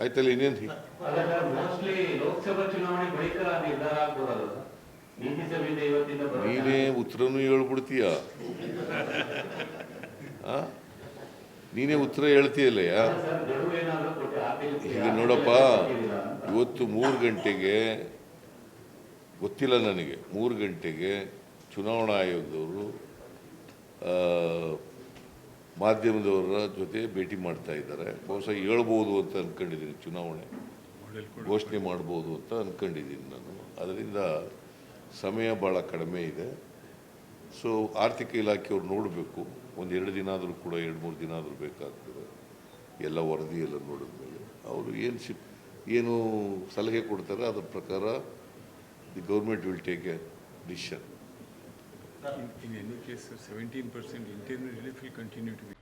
ಆಯ್ತಲ್ಲ ಇನ್ನೇನು ನೀನೇ ಉತ್ತರನು ಹೇಳ್ಬಿಡ್ತೀಯ? ನೀನೇ ಉತ್ತರ ಹೇಳ್ತೀಯಲ್ಲಯ್ಯ? ಆಪಿಲ್ ಈಗ ನೋಡಪ್ಪ ಇವತ್ತು ಮೂರು ಗಂಟೆಗೆ ಗೊತ್ತಿಲ್ಲ ನನಗೆ. ಮೂರು ಗಂಟೆಗೆ ಚುನಾವಣಾ ಆಯೋಗದವರು ಮಾಧ್ಯಮದವರ ಜೊತೆ ಭೇಟಿ ಮಾಡ್ತಾ ಇದ್ದಾರೆ. ಬಹುಶಃ ಹೇಳ್ಬೋದು ಅಂತ ಅಂದ್ಕೊಂಡಿದ್ದೀನಿ ಚುನಾವಣೆ. ಘೋಷಣೆ ಮಾಡ್ಬೋದು ಅಂತ ಅಂದ್ಕೊಂಡಿದ್ದೀನಿ ನಾನು. ಅದರಿಂದ ಸಮಯ ಭಾಳ ಕಡಿಮೆ ಇದೆ. ಸೊ ಆರ್ಥಿಕ ಇಲಾಖೆಯವ್ರು ನೋಡಬೇಕು. ಒಂದು ಎರಡು ದಿನ ಆದರೂ ಕೂಡ ಎರಡು ಮೂರು ದಿನ ಆದರೂ ಬೇಕಾಗ್ತದೆ. ಎಲ್ಲ ವರದಿ ಎಲ್ಲ ನೋಡಿದ ಮೇಲೆ. ಅವರು ಏನು ಶಿಪ್ ಏನು ಸಲಹೆ ಕೊಡ್ತಾರೆ ಅದರ ಪ್ರಕಾರ the government will take a decision In, in any case, seventeen percent internal relief will continue to be.